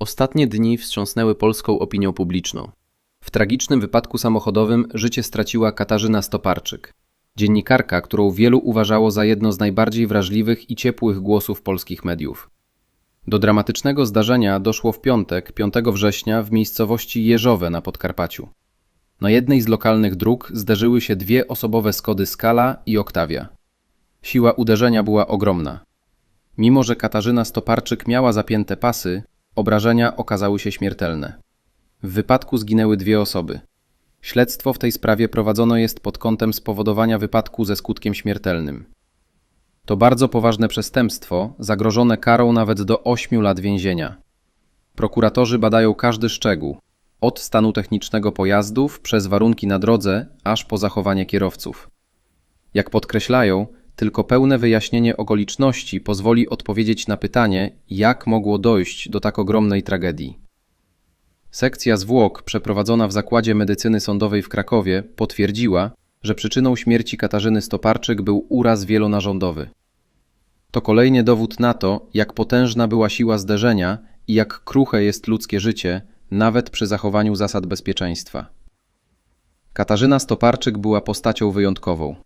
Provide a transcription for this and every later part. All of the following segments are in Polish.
Ostatnie dni wstrząsnęły polską opinią publiczną. W tragicznym wypadku samochodowym życie straciła Katarzyna Stoparczyk, dziennikarka, którą wielu uważało za jedno z najbardziej wrażliwych i ciepłych głosów polskich mediów. Do dramatycznego zdarzenia doszło w piątek, 5 września, w miejscowości Jeżowe na Podkarpaciu. Na jednej z lokalnych dróg zderzyły się dwie osobowe Skody Skala i Oktawia. Siła uderzenia była ogromna. Mimo, że Katarzyna Stoparczyk miała zapięte pasy, obrażenia okazały się śmiertelne. W wypadku zginęły dwie osoby. Śledztwo w tej sprawie prowadzone jest pod kątem spowodowania wypadku ze skutkiem śmiertelnym. To bardzo poważne przestępstwo, zagrożone karą nawet do 8 lat więzienia. Prokuratorzy badają każdy szczegół, od stanu technicznego pojazdów przez warunki na drodze, aż po zachowanie kierowców. Jak podkreślają, tylko pełne wyjaśnienie okoliczności pozwoli odpowiedzieć na pytanie, jak mogło dojść do tak ogromnej tragedii. Sekcja zwłok przeprowadzona w Zakładzie Medycyny Sądowej w Krakowie potwierdziła, że przyczyną śmierci Katarzyny Stoparczyk był uraz wielonarządowy. To kolejny dowód na to, jak potężna była siła zderzenia i jak kruche jest ludzkie życie, nawet przy zachowaniu zasad bezpieczeństwa. Katarzyna Stoparczyk była postacią wyjątkową.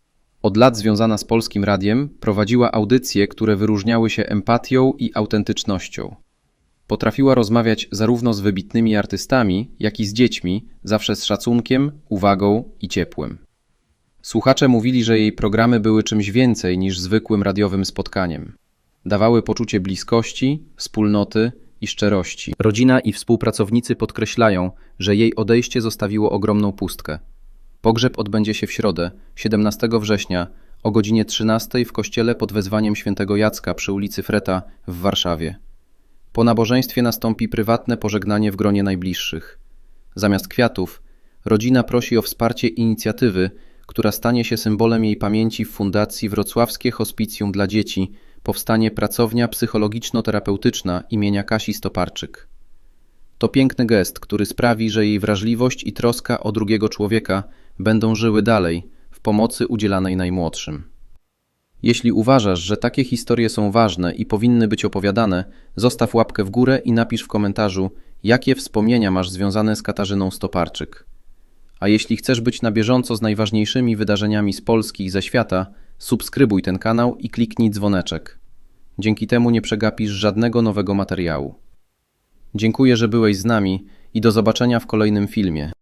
Od lat związana z Polskim Radiem prowadziła audycje, które wyróżniały się empatią i autentycznością. Potrafiła rozmawiać zarówno z wybitnymi artystami, jak i z dziećmi, zawsze z szacunkiem, uwagą i ciepłem. Słuchacze mówili, że jej programy były czymś więcej niż zwykłym radiowym spotkaniem. Dawały poczucie bliskości, wspólnoty i szczerości. Rodzina i współpracownicy podkreślają, że jej odejście zostawiło ogromną pustkę. Pogrzeb odbędzie się w środę, 17 września, o godzinie 13 w kościele pod wezwaniem świętego Jacka przy ulicy Freta w Warszawie. Po nabożeństwie nastąpi prywatne pożegnanie w gronie najbliższych. Zamiast kwiatów, rodzina prosi o wsparcie inicjatywy, która stanie się symbolem jej pamięci w Fundacji Wrocławskie Hospicjum dla Dzieci powstanie pracownia psychologiczno-terapeutyczna imienia Kasi Stoparczyk. To piękny gest, który sprawi, że jej wrażliwość i troska o drugiego człowieka będą żyły dalej w pomocy udzielanej najmłodszym. Jeśli uważasz, że takie historie są ważne i powinny być opowiadane, zostaw łapkę w górę i napisz w komentarzu, jakie wspomnienia masz związane z Katarzyną Stoparczyk. A jeśli chcesz być na bieżąco z najważniejszymi wydarzeniami z Polski i ze świata, subskrybuj ten kanał i kliknij dzwoneczek. Dzięki temu nie przegapisz żadnego nowego materiału. Dziękuję, że byłeś z nami i do zobaczenia w kolejnym filmie.